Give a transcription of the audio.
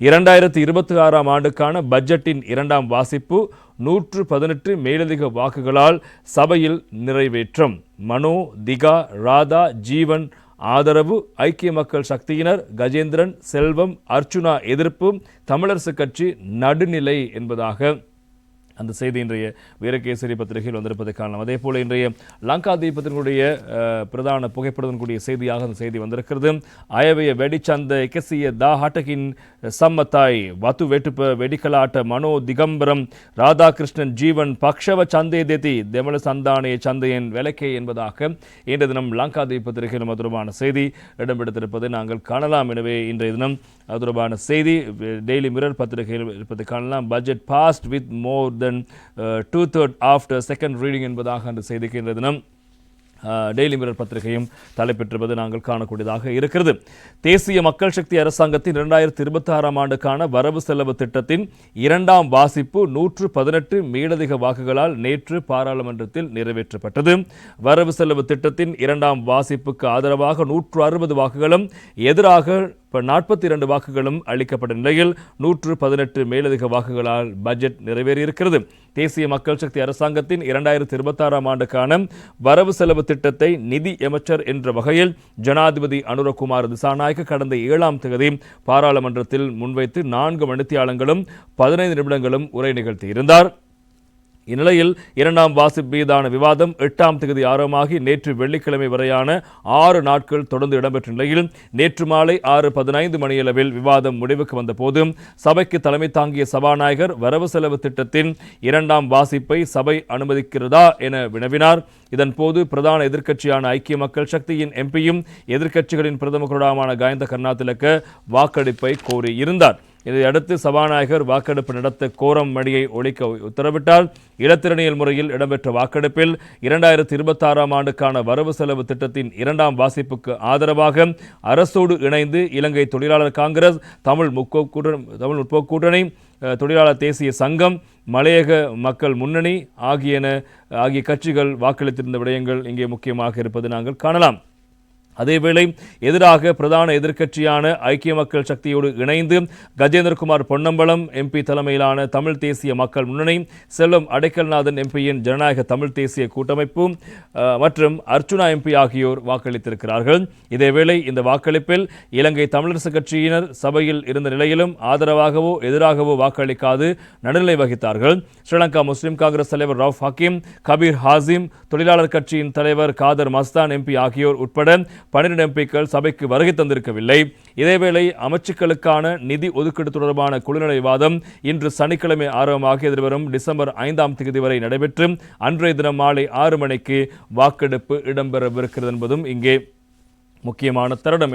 இரண்டாயிரத்தி இருபத்தி ஆறாம் ஆண்டுக்கான பட்ஜெட்டின் இரண்டாம் வாசிப்பு நூற்று பதினெட்டு மேலதிக வாக்குகளால் சபையில் நிறைவேற்றம். மனோ திகா ராதா ஜீவன் ஆதரவு ஐக்கிய மக்கள் சக்தியினர் கஜேந்திரன் செல்வம் அர்ச்சுனா எதிர்ப்பு தமிழரசு கட்சி நடுநிலை என்பதாக அந்த செய்தி இன்றைய வீரகேசரி பத்திரிகையில் வந்திருப்பதை காணலாம் அதே போல் இன்றைய லங்கா தீபத்தினுடைய பிரதான புகைப்படத்தின் கூடிய செய்தியாக அந்த செய்தி வந்திருக்கிறது. அயவைய வெடிச்சந்த எக்கசிய தா ஹட்டகின் சம்மத்தாய் வத்து வெட்டுப்ப வெடிக்கலாட்ட மனோ திகம்பரம் ராதாகிருஷ்ணன் ஜீவன் பக்ஷவ சந்தே தேதி தெமல சந்தானே சந்தையன் விளக்கே என்பதாக இன்றைய தினம் லங்கா தீபத்திரிகையில் மதுரமான செய்தி இடம்பெடுத்திருப்பதை நாங்கள் காணலாம். எனவே இன்றைய தினம் அது தொடர்பான செய்தி டெய்லி மிரர் பத்திரிகையில் இருப்பதை காணலாம். Budget passed with more than two third after second reading என்பதாக அந்த செய்திக்கு தினம். டெய்லி மிரர் பத்திரிகையும் தலைப்பெற்றிருப்பது நாங்கள் காணக்கூடியதாக இருக்கிறது. தேசிய மக்கள் சக்தி அரசாங்கத்தின் இரண்டாயிரத்தி இருபத்தி ஆறாம் ஆண்டுக்கான வரவு செலவு திட்டத்தின் இரண்டாம் வாசிப்பு நூற்று பதினெட்டு மேலதிக வாக்குகளால் நேற்று பாராளுமன்றத்தில் நிறைவேற்றப்பட்டது. வரவு செலவு திட்டத்தின் இரண்டாம் வாசிப்புக்கு ஆதரவாக நூற்று அறுபது வாக்குகளும் எதிராக நாற்பத்தி இரண்டு வாக்குகளும் அளிக்கப்பட்ட நிலையில் நூற்று பதினெட்டு மேலதிக வாக்குகளால் பட்ஜெட் நிறைவேறியிருக்கிறது. தேசிய மக்கள் சக்தி அரசாங்கத்தின் இரண்டாயிரத்தி இருபத்தாறாம் ஆண்டுக்கான வரவு செலவு திட்டத்தை நிதி அமைச்சர் என்ற வகையில் ஜனாதிபதி அனுரகுமார் திசாநாயக்க கடந்த ஏழாம் தேதி பாராளுமன்றத்தில் முன்வைத்து நான்கு மணித்தியாலங்களும் பதினைந்து நிமிடங்களும் உரை நிகழ்த்தியிருந்தார். இந்நிலையில் இரண்டாம் வாசிப் மீதான விவாதம் எட்டாம் தேதி ஆரம்பமாகி நேற்று வெள்ளிக்கிழமை வரையான ஆறு நாட்கள் தொடர்ந்து இடம்பெற்ற நிலையில் நேற்று மாலை ஆறு பதினைந்து மணியளவில் விவாதம் முடிவுக்கு வந்தபோது சபைக்கு தலைமை தாங்கிய சபாநாயகர் வரவு செலவு திட்டத்தின் இரண்டாம் வாசிப்பை சபை அனுமதிக்கிறதா என வினவினார். இதன்போது பிரதான எதிர்க்கட்சியான ஐக்கிய மக்கள் சக்தியின் எம்பியும் எதிர்க்கட்சிகளின் பிரதமருடான காயந்த கர்நாதிலக்க வாக்கெடுப்பை கோரியிருந்தார். இதையடுத்து சபாநாயகர் வாக்கெடுப்பு நடத்த கோரம் மணியை ஒழிக்க உத்தரவிட்டால் இடத்திறனியல் முறையில் இடம்பெற்ற வாக்கெடுப்பில் இரண்டாயிரத்தி இருபத்தாறாம் ஆண்டுக்கான வரவு செலவு திட்டத்தின் இரண்டாம் வாசிப்புக்கு ஆதரவாக அரசோடு இணைந்து இலங்கை தொழிலாளர் காங்கிரஸ் தமிழ் முற்போக்கு தமிழ் முற்போக்கு கூட்டணி தொழிலாளர் தேசிய சங்கம் மலையக மக்கள் முன்னணி ஆகியன ஆகிய கட்சிகள் வாக்களித்திருந்த விடயங்கள் இங்கே முக்கியமாக இருப்பது நாங்கள் காணலாம். அதேவேளை எதிராக பிரதான எதிர்க்கட்சியான ஐக்கிய மக்கள் சக்தியோடு இணைந்து கஜேந்திரகுமார் பொன்னம்பலம் எம்பி தலைமையிலான தமிழ் தேசிய மக்கள் முன்னணி செல்வம் அடைக்கல்நாதன் எம்பியின் ஜனநாயக தமிழ் தேசிய கூட்டமைப்பு மற்றும் அர்ச்சுனா எம்பி ஆகியோர் வாக்களித்திருக்கிறார்கள். இதேவேளை இந்த வாக்களிப்பில் இலங்கை தமிழரசு கட்சியினர் சபையில் இருந்த நிலையிலும் ஆதரவாகவோ எதிராகவோ வாக்களிக்காது நடுநிலை வகித்தார்கள். ஸ்ரீலங்கா முஸ்லிம் காங்கிரஸ் தலைவர் ரவுஃப் ஹக்கீம் கபீர் ஹாசிம் தொழிலாளர் கட்சியின் தலைவர் காதர் மஸ்தான் எம்பி ஆகியோர் உட்பட பன்னிரண்டு எம்பிக்கள் சபைக்கு வருகை தந்திருக்கவில்லை. இதேவேளை அமைச்சுக்களுக்கான நிதி ஒதுக்கீடு தொடர்பான குழுநிலை வாதம் இன்று சனிக்கிழமை ஆரம்பமாக எதிர்வரும் டிசம்பர் ஐந்தாம் தேதி வரை நடைபெற்று அன்றைய தினம் மாலை ஆறு மணிக்கு வாக்கெடுப்பு இடம்பெறவிருக்கிறது என்பதும் இங்கே முக்கியமான தருணம். என